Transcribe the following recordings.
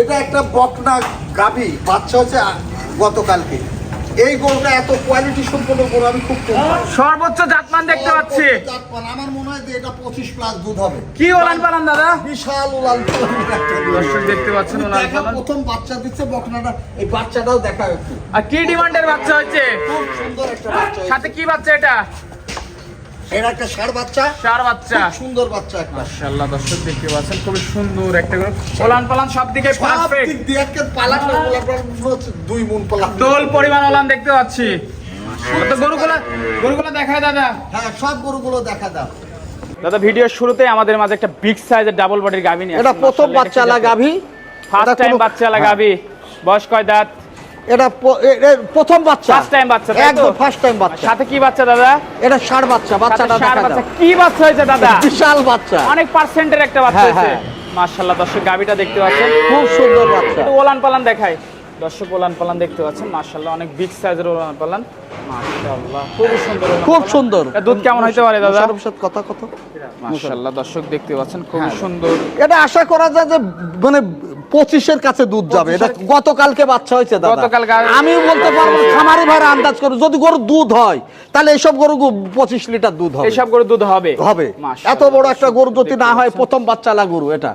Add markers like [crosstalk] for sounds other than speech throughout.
এটা একটা বকনা গাভি বাচ্চা হচ্ছে গতকালকে। এই গরুটা এত কোয়ালিটি সম্পন্ন গরু আমি খুব সর্বোচ্চ জাতমান দেখতে পাচ্ছি। জাতমান, আমার মনে হয় যে এটা পঁচিশ প্লাস দুধ হবে। কি ওলান পালান দাদা? বিশাল পালানের দর্শক দেখতে পাচ্ছেন ওলান পালান। প্রথম বাচ্চা দিচ্ছে বকনাটা এই বাচ্চাটাও দেখা একটু আর কি ডিমান্ডের বাচ্চা হচ্ছে? খুব সুন্দর একটা বাচ্চা সাথে কি বাচ্চা এটা? এটা একটা ষাড় বাচ্চা। বাচ্চা। সুন্দর বাচ্চা একটা। মাশাআল্লাহ দর্শক দেখতে পাচ্ছেন খুবই সুন্দর একটা করে ওলান পালান সব দিকে সব দিক দিয়ে একটা পালাটা গোলাপের হচ্ছে দুই মন পালা দোল পরিমাণ ওলান দেখতে পাচ্ছি। তো গরুগুলা গরুগুলা দেখায় দাদা। হ্যাঁ সব গরুগুলো দেখা দাও। দাদা ভিডিওর শুরুতে আমাদের মাঝে একটা বিগ সাইজের ডাবল বডির গাভী নিয়ে এটা প্রথম বাচ্চালা গাভী ফার্স্ট টাইম বাচ্চালা গাভী বয়স কয় দাঁত? এটা প্রথম বাচ্চা। ফার্স্ট টাইম বাচ্চা একদম ফার্স্ট টাইম বাচ্চা। সাথে কি বাচ্চা দাদা? এটা ষাড় বাচ্চা বাচ্চাটা বাচ্চা। কি বাচ্চা হয়েছে দাদা? বিশাল বাচ্চা। অনেক পার্সেন্টের একটা বাচ্চা হ্যাঁ, হয়েছে। হ্যাঁ। মাশাআল্লাহ দর্শক গাভীটা দেখতে পাচ্ছেন। খুব সুন্দর বাচ্চা। ওলান পালান দেখায় দর্শক ওলান পালান দেখতে পাচ্ছেন। মাশাআল্লাহ অনেক বিগ সাইজের ওলান পালান মাশাআল্লাহ খুব সুন্দর খুব সুন্দর। দুধ কেমন হইতে পারে দাদা? কথা কত মাশাআল্লাহ দর্শক দেখতে পাচ্ছেন। খুব হ্যাঁ। সুন্দর। এটা আশা করা যায় যে মানে পঁচিশের কাছে দুধ যাবে। এটা গতকালকে বাচ্চা হয়েছে দাদা। গা- আমি বলতে পারব খামারি ভাই আন্দাজ করো যদি গরু দুধ হয় তাহলে এইসব গরু পঁচিশ লিটার দুধ হবে। এইসব গরু দুধ হবে। হবে। এত বড় একটা গরু যদি না হয় প্রথম বাচ্চা গরু এটা।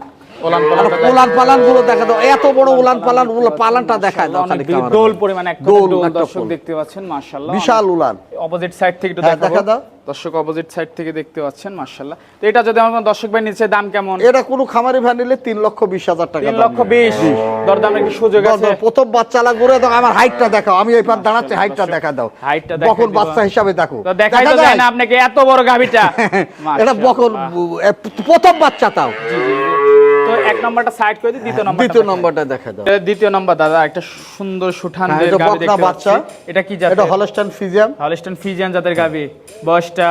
উলান পালানগুলো দেখা দাও। এত বড় উলান পালান পালানটা দেখায় দাও খালি দোল পরিমাণ দোল দর্শক দেখতে পাচ্ছেন মাশাআল্লাহ। বিশাল উলান। অপোজিট সাইড থেকে একটু হ্যাঁ, দেখা দাও। দর্শক অপোজিট সাইড থেকে দেখতে পাচ্ছেন মাশাআল্লাহ। তো এটা যদি আমার দর্শক ভাই নিচে দাম কেমন? এটা কোনো খামারি ভাই নিলে তিন লক্ষ বিশ হাজার টাকা তিন দাম। লক্ষ নেবে। বিশ দরদামের কি সুযোগ আছে। প্রথম বাচ্চালা ঘুরে দাও আমার হাইটটা দেখাও। আমি এবার দাঁড়াচ্ছি হাইটটা দেখা দাও। হাইটটা বকন বাচ্চা হিসাবে দেখো। তো দেখাই তো যায়? না আপনাকে এত বড় গাভিটা। [laughs] এটা বকন প্রথম বাচ্চা তাও। জি, জি, এক নাম্বারটা সাইড করে দিই দ্বিতীয় নম্বর দ্বিতীয় নাম্বারটা দেখা দাও। দ্বিতীয় নম্বর দাদা একটা সুন্দর সুঠান হ্যাঁ, বকনা দেখতে বাচ্চা। এটা কি জাত এটা হলস্টাইন ফিজিয়াম হলস্টাইন ফ্রিজিয়ান জাতের গাভি বয়সটা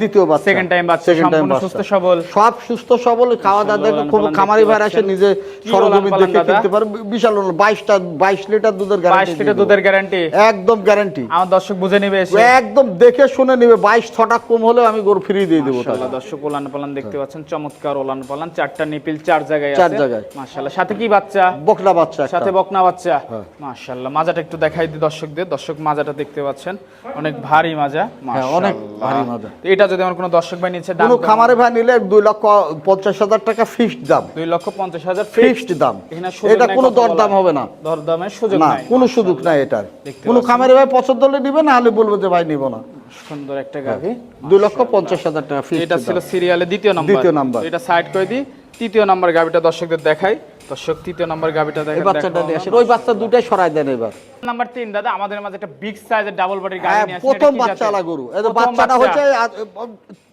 দ্বিতীয় বাচ্চা। সেকেন্ড টাইম বাচ্চা সম্পূর্ণ বাচ্চা। সুস্থ সবল। সব সুস্থ সবল খাওয়া দাওয়া খুব খামারি ভাই আসে নিজে পালান দেখে কিনতে পারে বিশাল বাইশটা বাইশ লিটার দুধের গ্যারান্টি লিটার দুধের গ্যারান্টি একদম গ্যারান্টি আমার দর্শক বুঝে নিবে এসে। একদম দেখে শুনে নিবে বাইশ ছটা কম হলে আমি গরু ফ্রি দিয়ে দেবো মাশাআল্লাহ দর্শক ওলান পালান দেখতে পাচ্ছেন চমৎকার ওলান পালান। চারটা নিপিল চার জায়গায় চার জায়গায়। মাশাআল্লাহ সাথে কি বাচ্চা? বকনা বাচ্চা সাথে বকনা বাচ্চা? হ্যাঁ। মাশাআল্লাহ মাজাটা একটু দেখাই দিই দর্শকদের। দর্শক মাজাটা দেখতে পাচ্ছেন অনেক ভারী মাজা। হ্যাঁ, অনেক এটা যদি আমার কোনো দর্শক ভাই নিচ্ছে কোনো খামারে ভাই নিলে দুই লক্ষ পঞ্চাশ হাজার টাকা ফিক্সড দাম। দুই লক্ষ পঞ্চাশ হাজার ফিক্সড দাম। সুযোগ এটা নাই কোনো দরদাম হবে না। দরদামের সুযোগ না কোনো সুযোগ নাই এটার। কোনো খামারে ভাই পছন্দ হলে নিবে না হলে বলব যে ভাই নিব না। সুন্দর একটা গাভি। দুই লক্ষ পঞ্চাশ হাজার টাকা ফিক্সড এটা ছিল সিরিয়ালে দ্বিতীয় নম্বর দ্বিতীয় নাম্বার। এটা সাইড করে দিই। তৃতীয় নম্বর গাভিটা দর্শকদের দেখাই। দর্শক তৃতীয় নম্বর গাভিটা এই দেখেন বাচ্চাটা নিয়ে আসেন ওই বাচ্চা দুটাই সরাই দেন এবার। নাম্বার তিন দাদা আমাদের মাঝে একটা বিগ সাইজের ডাবল বডির নিয়ে আসেন প্রথম বাচ্চা আলা গরু। এই বাচ্চাটা হচ্ছে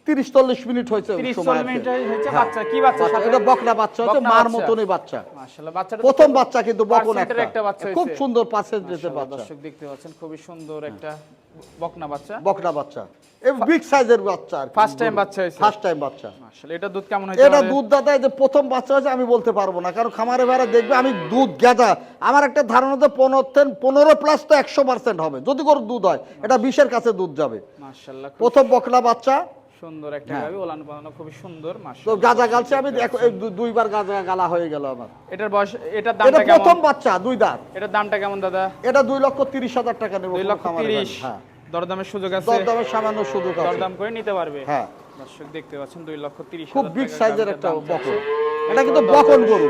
তিরিশ চল্লিশ মিনিট হয়েছে 30 40 মিনিট হয়েছে হ্যাঁ। বাচ্চা। কি বাচ্চা এটা বকনা বাচ্চা হচ্ছে মার বাচ্চা। মতনই বাচ্চা। মাশাআল্লাহ বাচ্চাটা প্রথম বাচ্চা কিন্তু বকন একটা বাচ্চা খুব সুন্দর মাশাআল্লাহ, বাচ্চা। দর্শক দেখতে পাচ্ছেন খুবই সুন্দর একটা বকনা বাচ্চা। বকনা বাচ্চা। এই বিগ সাইজের বাচ্চা First time বাচ্চা হয়েছে। ফার্স্ট টাইম বাচ্চা। মাশাআল্লাহ এটা দুধ কেমন হয়েছে এটা দুধ দাদা এই যে প্রথম বাচ্চা হয়েছে আমি বলতে পারব না। কারণ খামারে ভাড়া দেখবে আমি দুধ গেঁদা। আমার একটা ধারণা তো পনেরো পনেরো প্লাস তো একশো পার্সেন্ট হবে। যদি করে দুধ হয় এটা বিশের কাছে দুধ যাবে। প্রথম বকলা বাচ্চা। সুন্দর একটা হ্যাঁ। গাভি ওলান পালানো খুবই সুন্দর তো গাজা গালছে আমি দেখো দুইবার গাজা গালা হয়ে গেল আমার। এটার বয়স এটার প্রথম বাচ্চা দুই দাঁত। এটার দামটা কেমন দাদা? এটা দুই লক্ষ তিরিশ হাজার টাকা নেব লক্ষ। হ্যাঁ। দরদামের সুযোগ আছে। দরদামের সামান্য সুযোগ আছে। দরদাম করে নিতে পারবে। হ্যাঁ। দর্শক দেখতে পাচ্ছেন লক্ষ খুব বিগ সাইজের একটা বকন। এটা কিন্তু বকন গরু।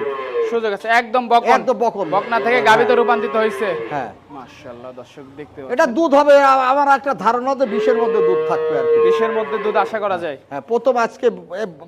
সুযোগ আছে একদম বকন একদম বকন। বকনা থেকে গাবিতে রূপান্তরিত হয়েছে। হ্যাঁ। মাশাআল্লাহ দর্শক দেখতে এটা দুধ হবে আমার একটা ধারণা যে মধ্যে দুধ থাকবে আর কি। বিশের মধ্যে দুধ আশা করা যায়। হ্যাঁ প্রথম আজকে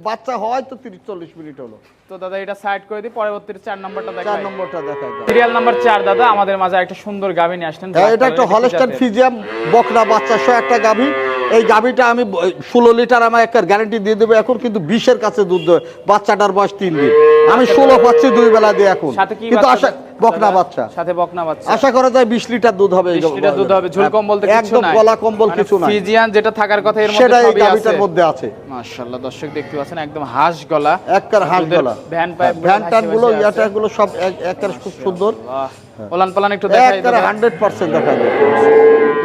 বাচ্চা হয় তো তিরিশ চল্লিশ মিনিট হলো। তো দাদা এটা সাইড করে দিই পরবর্তী চার নম্বরটা চার দেখাই নম্বরটা দেখা যায় সিরিয়াল নাম্বার চার দাদা আমাদের মাঝে একটা সুন্দর গাভি নিয়ে আসলেন। হ্যাঁ, এটা একটা হলস্টাইন ফিজিয়াম বকনা বাচ্চা সহ একটা গাভী। এই গাভীটা আমি ষোলো লিটার আমার একটা গ্যারান্টি দিয়ে দেবো এখন কিন্তু বিশের কাছে দুধ দেয় বাচ্চাটার বয়স তিন দিন। আমি ষোলো পাচ্ছি দুই বেলা দিয়ে এখন। কিন্তু আশা বকনা বাচ্চা। সাথে বকনা বাচ্চা। আশা করা যায় বিশ লিটার দুধ হবে 20 লিটার দুধ হবে। ঝুল কম্বল তো কিছু একদম গলা কম্বল মানে কিছু নাই। ফিজিয়ান যেটা থাকার কথা এর মধ্যে সেটা সবই আছে। মধ্যে আছে। মাশাআল্লাহ দর্শক দেখতে পাচ্ছেন একদম হাঁস গলা। একটার হাঁস গলা। ভ্যান পাইপ ভ্যান ট্যানগুলো ইয়াটা গুলো সব একটার খুব সুন্দর। ওলান পালান একটু দেখাই একটার হান্ড্রেড পার্সেন্ট দেখা যায়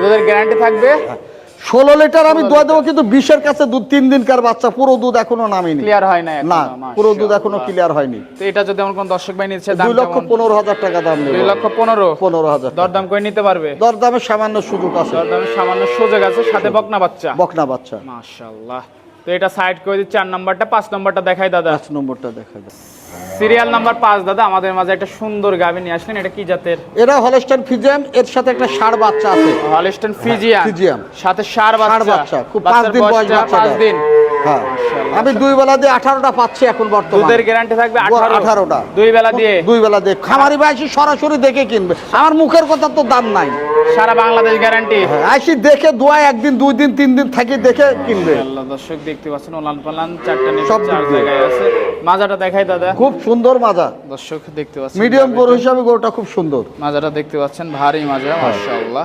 দুধের গ্যারান্টি থাকবে? ষোলো লিটার আমি দোয়া দেবো কিন্তু বিশের কাছে দুধ তিন দিনকার বাচ্চা পুরো দুধ এখনও নামেনি। ক্লিয়ার হয় না না পুরো দুধ এখনও ক্লিয়ার হয়নি। তো এটা যদি আমার কোন দর্শক ভাই নিচ্ছে দুই লক্ষ পনেরো হাজার টাকা দাম দুই লক্ষ পনেরো? পনেরো হাজার দর দরদাম করে নিতে পারবে? দরদামের সামান্য সুযোগ আছে। দরদামের সামান্য সুযোগ আছে সাথে বকনা বাচ্চা। বকনা বাচ্চা। মাশাআল্লাহ। তো এটা সাইড করে দিচ্ছি চার নাম্বারটা পাঁচ নাম্বারটা দেখাই দাদা। পাঁচ নম্বরটা দেখায় দাদা সিরিয়াল নাম্বার পাঁচ দাদা আমাদের মাঝে একটা সুন্দর গাভী নিয়ে আসলেন এটা কি জাতের? এটা হলস্টাইন ফিজিয়াম এর সাথে একটা সার বাচ্চা আছে। হলিস্টন ফিজিয়ান ফিজিয়াম সাথে সার বাচ্চা। বাচ্চা খুব পাঁচ দিন বয়স বাচ্চা পাঁচ দিন। হ্যাঁ। আমি দুই বেলা দিয়ে আঠারোটা পাচ্ছি এখন বর্তমানে। দুধের গ্যারান্টি থাকবে আঠারোটা। দুই বেলা দিয়ে? দুই বেলা দিয়ে। খামারি সরাসরি দেখে কিনবে। আমার মুখের কথা তো দাম নাই। সারা বাংলাদেশ গ্যারান্টি হ্যাঁ, আসি দেখে দোয়া একদিন দুই দিন তিন দিন থাকি দেখে কিনবে। আল্লাহ দর্শক দেখতে পাচ্ছেন ওলান পালান চারটা সব চার দিক দিয়ে। জায়গায় আছে। মাজাটা দেখাই দাদা। খুব সুন্দর মাজা। দর্শক দেখতে পাচ্ছেন মিডিয়াম বড় হিসাবে গরুটা খুব সুন্দর। মাজাটা দেখতে পাচ্ছেন ভারী মাজা হ্যাঁ। মাশাআল্লাহ।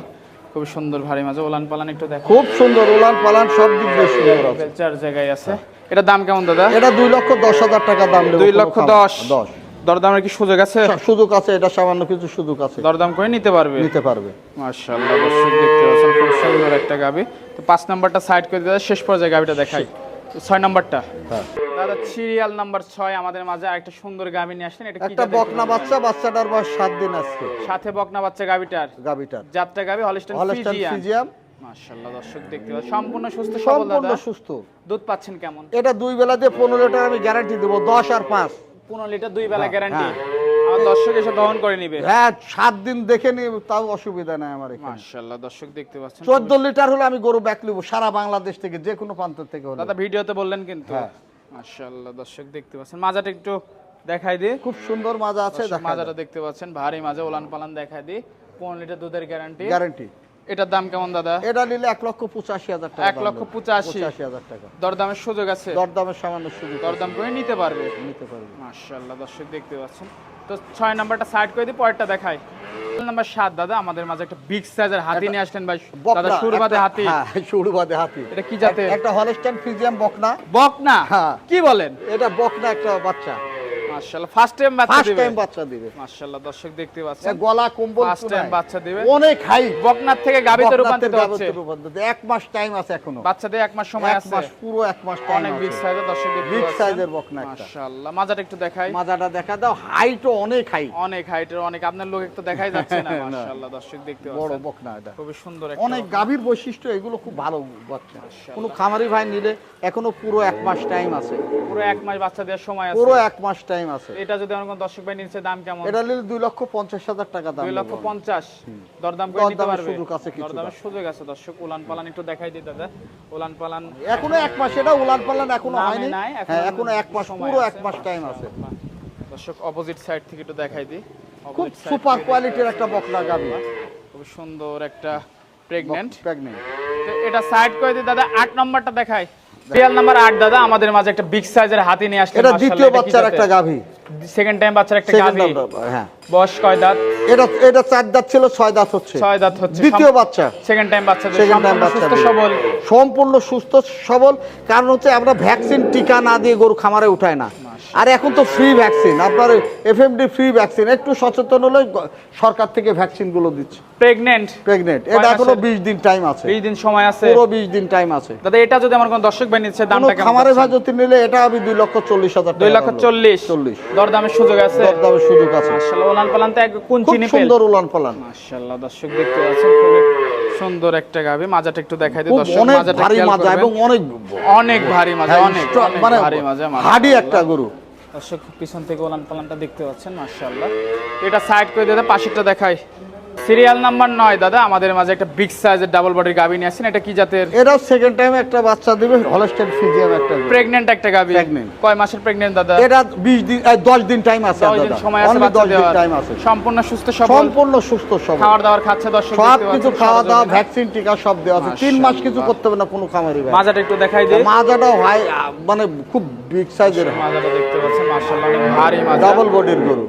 খুব সুন্দর ভারী মাছ। ওলান পালান একটু দেখো। খুব সুন্দর ওলান পালান সব দিক দিয়ে সুন্দর আছে। চার জায়গায় আছে। এটা দাম কেমন দাদা? এটা দুই লক্ষ দশ হাজার টাকা দাম দুই লক্ষ দশ। দশ। দরদামের কি সুযোগ আছে? সুযোগ আছে এটা সামান্য কিছু সুযোগ আছে। দরদাম করে নিতে পারবে? নিতে পারবে। মাশাআল্লাহ দেখতে পাচ্ছেন খুব সুন্দর একটা গাবি। তো পাঁচ নাম্বারটা সাইড করে দাদা শেষ পর্যায়ে গাবিটা দেখাই। ছয় নাম্বারটা। হ্যাঁ। দাদা সিরিয়াল নাম্বার ছয় আমাদের মাঝে একটা সুন্দর গাভী নিয়ে আসলেন। এটা একটা বকনা বাচ্চা বাচ্চাটার বয়স সাত দিন আজকে। সাথে বকনা বাচ্চা গাভীটার? গাভীটার। যাত্রা গাভী হলিস্টন ফিজিয়াম মাশাআল্লাহ দর্শক দেখতে সম্পূর্ণ সুস্থ সবল সম্পূর্ণ সুস্থ। দুধ পাচ্ছেন কেমন? এটা দুই বেলা দিয়ে পনেরো লিটার আমি গ্যারান্টি দেবো দশ আর পাঁচ। পনেরো লিটার দুই বেলা গ্যারান্টি হ্যাঁ। দর্শক এসে দহন করে নিবে। হ্যাঁ সাত দিন দেখে নি তাও অসুবিধা নাই আমার এখানে। মাশাআল্লাহ দর্শক দেখতে পাচ্ছেন। চোদ্দ লিটার হলে আমি গরু ব্যাক নিবো সারা বাংলাদেশ থেকে যে কোনো প্রান্ত থেকে হলে দাদা ভিডিওতে বললেন কিন্তু। হ্যাঁ। মাশাআল্লাহ দর্শক দেখতে পাচ্ছেন। মাজাটা একটু দেখাই দিই। খুব সুন্দর মাজা আছে মাজাটা দেখতে পাচ্ছেন। ভারী মাজা ওলান পালান দেখাই দিই। পনেরো লিটার দুধের গ্যারান্টি গ্যারান্টি এটার দাম কেমন দাদা? এটা নিলে এক লক্ষ পঁচাশি হাজার টাকা এক লক্ষ। পঁচাশি। হাজার টাকা। দরদামের সুযোগ আছে? দরদামের সামান্য সুযোগ দরদাম করে নিতে পারবে? নিতে পারবে। মাশাআল্লাহ দর্শক দেখতে পাচ্ছেন। তো ছয় নাম্বারটা সাইড করে দিই পরেরটা দেখাই। নাম্বার সাত দাদা আমাদের মাঝে একটা বিগ সাইজের হাতি নিয়ে আসলেন ভাই। দাদা সুরবাদে হাতি। হ্যাঁ সুরবাদে হাতি। এটা কি জাতের? একটা হলস্টাইন ফিজিয়াম বকনা। বকনা? হ্যাঁ। কি বলেন? এটা বকনা একটা বাচ্চা। মাশাআল্লাহ ফার্স্ট টাইম বাচ্চা ফার্স্ট টাইম বাচ্চা দিবে। মাশাআল্লাহ দর্শক দেখতে পাচ্ছেন। গলা কম্বল ফার্স্ট টাইম বাচ্চা দিবে। অনেক হাই বকনার থেকে গাবিতে রূপান্তরিত হচ্ছে। এক মাস টাইম আছে এখনও। বাচ্চা দিয়ে এক মাস সময় এক মাস পুরো এক মাস টাইম অনেক বিগ সাইজের দর্শক দেখতে বিগ সাইজের বকনা একটা মাশাআল্লাহ মাজাটা একটু দেখাই। মাজাটা দেখা দাও হাইটও অনেক হাই অনেক হাইটের অনেক আপনার লোক একটু দেখাই যাচ্ছে না [laughs] মাশাআল্লাহ দর্শক দেখতে বড় বকনা এটা। খুবই সুন্দর একটা অনেক গাভীর বৈশিষ্ট্য এগুলো খুব ভালো বাচ্চা কোনো খামারি ভাই নিলে এখনও পুরো এক মাস টাইম আছে। পুরো এক মাস বাচ্চা দেওয়ার সময় আছে। পুরো এক মাস টাইম আছে। এটা যদি আমার কোনো দর্শক ভাই নিচ্ছে দাম কেমন? এটা নিলে দুই লক্ষ পঞ্চাশ হাজার টাকা দাম দুই লক্ষ নেব আমি। পঞ্চাশ। দরদাম করে নিতে পারবে? সুযোগ আছে কিছুটা। দরদামের সুযোগ আছে দর্শক উলান পালান একটু দেখাই দিই দাদা। উলান পালান এখনও এক মাস এটা উলান পালান এখনও হয়নি। হ্যাঁ এখনও এক মাস পুরো এক মাস টাইম আছে। দর্শক অপোজিট সাইড থেকে একটু দেখাই দিই। খুব সুপার কোয়ালিটির একটা বকনা গাভী। খুব সুন্দর একটা প্রেগনেন্ট প্রেগনেন্ট এটা সাইড করে দিই দাদা? আট নম্বরটা দেখাই। নাম্বার 8 দাদা আমাদের মাঝে একটা বিগ সাইজের হাতি নিয়ে আসলে এটা দ্বিতীয় বাচ্চার একটা গাভী। সেকেন্ড টাইম বাচ্চার একটা গাভী। হ্যাঁ। বয়স কয় দাঁত? এটা এটা চার দাঁত ছিল ছয় দাঁত হচ্ছে। ছয় দাঁত হচ্ছে। দ্বিতীয় বাচ্চা। সেকেন্ড টাইম বাচ্চা সেকেন্ড টাইম বাচ্চা সুস্থ সবল। সম্পূর্ণ সুস্থ সবল। কারণ হচ্ছে আমরা ভ্যাকসিন টিকা না দিয়ে গরু খামারে উঠায় না। আর এখন তো ফ্রি ভ্যাকসিন আপনার এফএমডি ফ্রি ভ্যাকসিন একটু সচেতন হলে সরকার থেকে ভ্যাকসিনগুলো দিচ্ছে এটা এখনও মাসের? বিশ দিন টাইম আছে। বিশ দিন সময় আছে। পুরো বিশ দিন টাইম আছে। দাদা এটা যদি আমার কোন দর্শক ভাই নিচ্ছে দামটা কেমন খামারে নিলে এটা আমি দুই লক্ষ চল্লিশ হাজার দুই লক্ষ দাম নেব। চল্লিশ। চল্লিশ। দরদামের সুযোগ আছে। দরদামের সুযোগ আছে। মাশাআল্লাহ ওলান পালান তো এক কোন চিনি পেল সুন্দর উলান পালান। মাশাআল্লাহ দর্শক দেখতে পাচ্ছেন সুন্দর একটা গাবি মাজাটা একটু দেখাই দিই দর্শক অনেক মাজাটা ভারী মাজা এবং অনেক অনেক ভারী মাজা অনেক মানে ভারী মাজা হাডি একটা গরু। দর্শক পিছন থেকে ওলান পালানটা দেখতে পাচ্ছেন মার্শাল্লাহ এটা সাইড করে দাদা পাশেরটা দেখাই। সিরিয়াল নাম্বার নয় দাদা। আমাদের মাঝে একটা বিগ সাইজের ডাবল বডির গাবি নিয়ে আসছেন। এটা কি জাতের? এটাও সেকেন্ড টাইম একটা বাচ্চা দিবে হলস্টেন ফিজিয়াম একটা গরু। প্রেগনেন্ট একটা গাবি। কয় মাসের প্রেগনেন্ট দাদা? এটা বিশ দিন এই, দশ দিন টাইম আছে দশ দিন সময় আছে বাচ্চা দেওয়ার। টাইম আছে। সম্পূর্ণ সুস্থ সবল। সম্পূর্ণ সুস্থ সব খাবার দাবার খাচ্ছে দর্শক সব কিছু খাওয়া দাওয়া ভ্যাকসিন টিকা সব দেওয়া আছে। তিন মাস কিছু করতে হবে না কোনো খামারি ভাই। মাজাটা একটু দেখাই দিই। মাজাটা আহ, মানে খুব বিগ সাইজের মাজাটা দেখতে পাচ্ছেন মাশাআল্লাহ ভারী মাজা। ডাবল বডির গরু।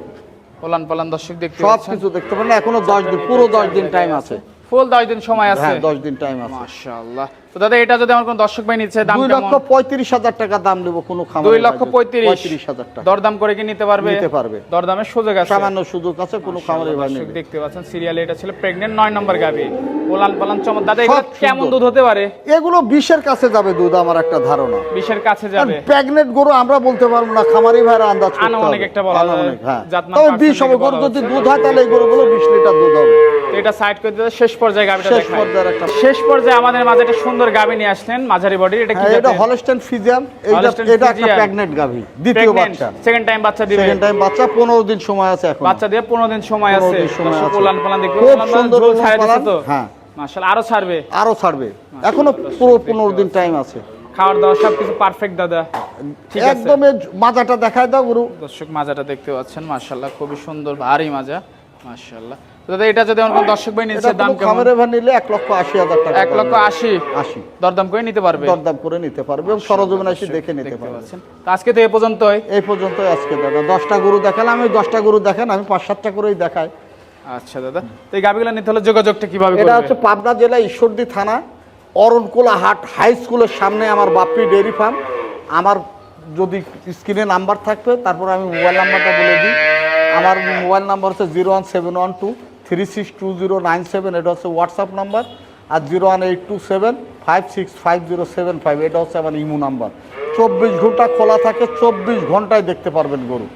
পোলান পালান দর্শক দেখতে সব কিছু দেখতে পারেন এখনও দশ দিন পুরো দশ দিন টাইম আছে। ফুল দশ দিন সময় আছে। হ্যাঁ দশ দিন টাইম আছে। মাশাআল্লাহ। তো দাদা এটা যদি আমার কোনো দর্শক ভাই নিচ্ছে দাম দুই কেমন? লক্ষ পঁয়ত্রিশ হাজার টাকা দাম নেব কোনো খামার দুই লক্ষ পঁয়ত্রিশ। পঁয়ত্রিশ হাজার টাকা। দরদাম করে কি নিতে পারবে? নিতে পারবে। দরদামের সুযোগ আছে। সামান্য সুযোগ আছে কোনো খামারে ভাই নেবে। দেখতে পাচ্ছেন সিরিয়ালে এটা ছিল প্রেগনেন্ট নয় নম্বর গাবি। ওলান পালান চমৎ দাদা এগুলো কেমন দুধ হতে পারে? এগুলো বিশের কাছে যাবে দুধ আমার একটা ধারণা। বিশের কাছে যাবে। প্রেগনেন্ট গরু আমরা বলতে পারব না খামারি ভাইরা আন্দাজ করতে হবে। একটা বলা। হ্যাঁ। তবে percent বিশ হবে। গরু যদি দুধ হয় তাহলে এই গরুগুলো বিশ লিটার দুধ হবে। এটা সাইড করে দিতে শেষ পর্যায়ে গাবিটা শেষ একটা শেষ পর্যায়ে আমাদের মাঝে একটা সুন্দর গাবি নিয়ে আসলেন মাঝারি বডি এটা কি হ্যাঁ, এটা? হলস্টেন ফিজিয়াম Holstein এটা একটা। প্রেগনেন্ট গাভী দ্বিতীয় বাচ্চা। Second time বাচ্চা দিবে সেকেন্ড টাইম বাচ্চা পনেরো দিন সময় আছে এখন। বাচ্চা দিয়ে পনেরো দিন সময় 15 আছে। দিন সময় আছে। উলান পালান দেখবে খুব সুন্দর ছাড়ে দিচ্ছে তো? হ্যাঁ। মাশাআল্লাহ আরও ছাড়বে? আরও ছাড়বে। এখনও পুরো পনেরো দিন টাইম আছে। খাওয়ার দাওয়া সবকিছু পারফেক্ট দাদা। ঠিক আছে। একদম মাজাটা দেখায় দাও গরু। দর্শক মাজাটা দেখতে পাচ্ছেন। মাশাআল্লাহ খুবই সুন্দর ভারী মাজা। মাশাআল্লাহ দাদা এটা যদি আমার দর্শক ভাই নিচ্ছে দাম কোনো কেমন? খামারে ভাই নিলে লক্ষ আশি হাজার টাকা লক্ষ দরদাম করে নিতে পারবে? দরদাম করে নিতে পারবে এবং সরজমিন এসে দেখে নিতে পারবে। তো আজকে তো এ পর্যন্তই। এই পর্যন্ত আজকে দাদা। দশটা গরু দেখালাম আমি দশটা গরু দেখান আমি করেই দেখাই। আচ্ছা দাদা। তো এই গাবিগুলো নিতে হলে যোগাযোগটা কীভাবে এটা হচ্ছে পাবনা জেলা ঈশ্বরদী থানা অরণকুলা হাট হাই স্কুলের সামনে আমার বাপ্পি ডেয়ারি ফার্ম। আমার যদি স্ক্রিনে নাম্বার থাকবে তারপর আমি মোবাইল নাম্বারটা বলে দিই। আমার মোবাইল নাম্বার হচ্ছে zero one seven one two. Three six two zero nine seven এটা হচ্ছে হোয়াটসঅ্যাপ নাম্বার আর zero one eight two seven five six five zero seven five এটা হচ্ছে আমার ইমো নাম্বার চব্বিশ ঘণ্টা খোলা থাকে চব্বিশ ঘন্টায় দেখতে পারবেন গরু।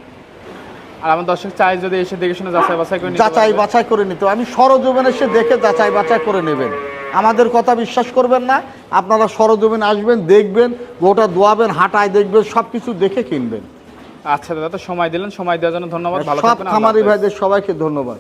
আর আমার দর্শক চাই যদি এসে দেখে শুনে যাচাই বাছাই করে যাচাই বাছাই করে নিতে। আমি সরজমিন এসে দেখে যাচাই বাছাই করে নেবেন। আমাদের কথা বিশ্বাস করবেন না আপনারা সরজমিন আসবেন দেখবেন গোটা দোয়াবেন হাঁটায় দেখবেন সব কিছু দেখে কিনবেন। আচ্ছা দাদা তো সময় দিলেন সময় দেওয়ার জন্য ধন্যবাদ ভালো সব খামারি ভাইদের সবাইকে ধন্যবাদ।